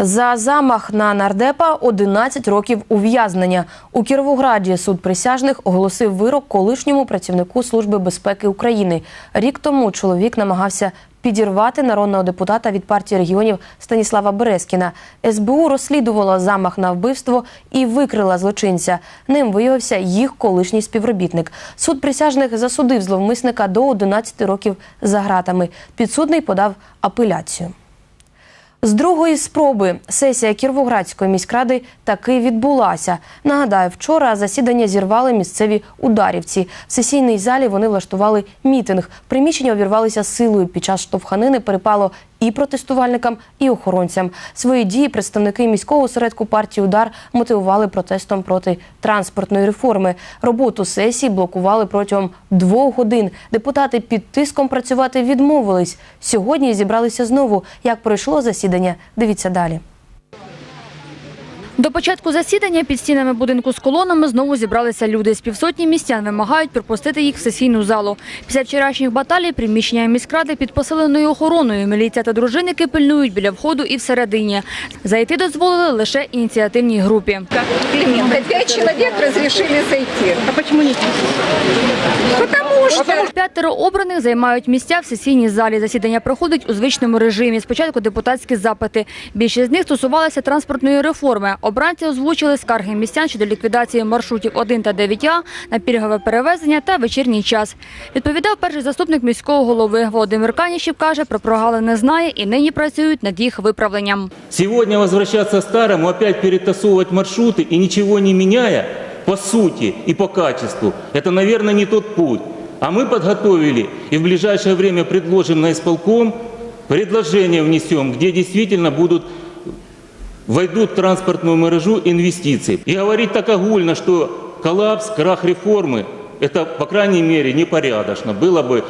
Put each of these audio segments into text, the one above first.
За замах на нардепа 11 років ув'язнення. У Кіровограді суд присяжних оголосив вирок колишньому працівнику Служби безпеки України. Рік тому чоловік намагався підірвати народного депутата від партії регіонів Станіслава Березкіна. СБУ розслідувала замах на вбивство і викрила злочинця. Ним виявився їх колишній співробітник. Суд присяжних засудив зловмисника до 11 років за ґратами. Підсудний подав апеляцію. З другої спроби сесія Кірвоградської міськради таки відбулася. Нагадаю, вчора засідання зірвали місцеві ударівці. В сесійній залі вони влаштували мітинг. Приміщення увірвалися силою. Під час штовханини перепало і протестувальникам, і охоронцям. Свої дії представники міського осередку партії Удар мотивували протестом проти транспортної реформи. Роботу сесії блокували протягом двох годин. Депутати під тиском працювати відмовились. Сьогодні зібралися знову. Як пройшло засідання? Дивіться далі. До початку засідання під стінами будинку з колонами знову зібралися люди. З півсотні містян вимагають пропустити їх в сесійну залу. Після вчорашніх баталій приміщення міськради під посиленою охороною. Міліція та дружинники пильнують біля входу і всередині. Зайти дозволили лише ініціативній групі. Пять человек разрешили зайти. А почему не Потому что... П'ятеро обраних займають місця в сесійній залі. Засідання проходить у звичному режимі. Спочатку депутатські запити. Більшість з них стосувалися транспортної реформи. Обранці озвучили скарги містян щодо ліквідації маршрутів 1 та 9А на пільгове перевезення та вечірній час. Відповідав перший заступник міського голови. Володимир Каніщів каже, про прогали не знає і нині працюють над їх виправленням. Сегодня возвращаться старому, опять перетасовывать маршруты и ничего не меняя, по сути и по качеству, это, наверное, не тот путь. А мы подготовили и в ближайшее время предложим на исполком, предложение внесем, где действительно будут войдут в транспортную мережу инвестиции. И говорить так огульно, что коллапс, крах реформы, это, по крайней мере, непорядочно. Было бы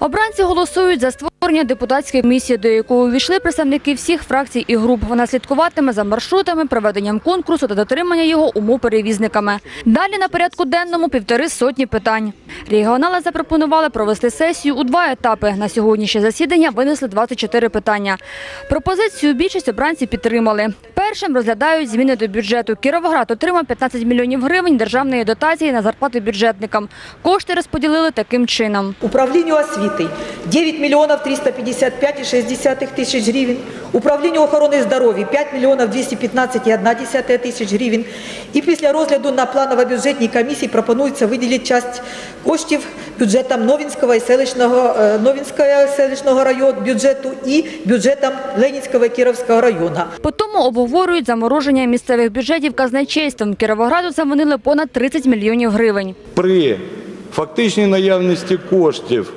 Обранці голосують за створення депутатської комісії, до якої увійшли представники всіх фракцій і груп. Вона слідкуватиме за маршрутами, проведенням конкурсу та дотримання його умов перевізниками. Далі на порядку денному півтори сотні питань. Регіонали запропонували провести сесію у два етапи. На сьогоднішнє засідання винесли 24 питання. Пропозицію більшість обранці підтримали. Першим розглядають зміни до бюджету. Кіровоград отримав 15 мільйонів гривень державної дотації на зарплати бюджетникам. Кошти розподілили таким чином. Управлінню освіти 9 мільйонів 355,6 тисяч гривень. Управлінню охорони здоров'я 5 мільйонів 215,1 тисяч гривень. І після розгляду на планово-бюджетній комісії пропонується виділити часть коштів бюджетам Новінського і селищного, е, Новінського селищного району бюджету і бюджетам Ленінського і Кіровського району. По тому обговорюють замороження місцевих бюджетів казначейством. Кіровограду заманили понад 30 мільйонів гривень. при фактичній наявності коштів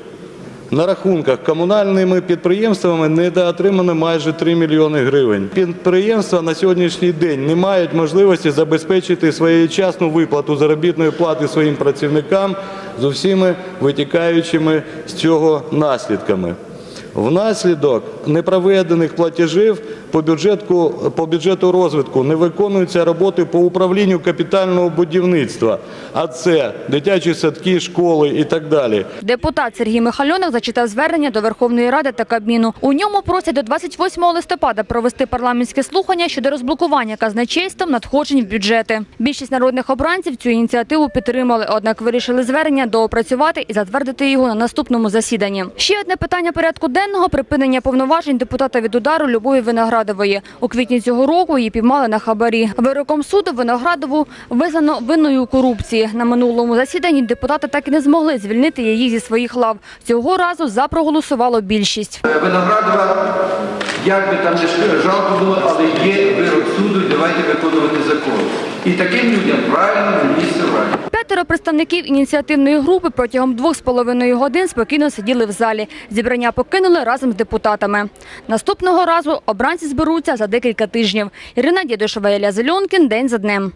на рахунках комунальними підприємствами недоотримано майже 3 мільйони гривень. Підприємства на сьогоднішній день не мають можливості забезпечити своєчасну виплату заробітної плати своїм працівникам з усіми витікаючими з цього наслідками. Внаслідок непроведених платежів по бюджету, по бюджету розвитку не виконуються роботи по управлінню капітального будівництва, а це дитячі садки, школи і так далі. Депутат Сергій Михальонок зачитав звернення до Верховної Ради та Кабміну. У ньому просять до 28 листопада провести парламентське слухання щодо розблокування казначейством надходжень в бюджети. Більшість народних обранців цю ініціативу підтримали, однак вирішили звернення доопрацювати і затвердити його на наступному засіданні. Ще одне питання порядку денного – припинення повноважень депутата від удару Любові Виноградової. У квітні цього року її піймали на хабарі. Вироком суду Виноградову визнано винною корупції. На минулому засіданні депутати так і не змогли звільнити її зі своїх лав. Цього разу за проголосувало більшість. Виноградова, як би там не жалко було, але є вирок суду, давайте виконувати закон. І таким людям правильно місце в раді. П'ятеро представників ініціативної групи протягом двох з половиною годин спокійно сиділи в залі. Зібрання покинули разом з депутатами. Наступного разу обранці зберуться за декілька тижнів. Ірина Дєдушова, Ілля Зеленкін. День за днем.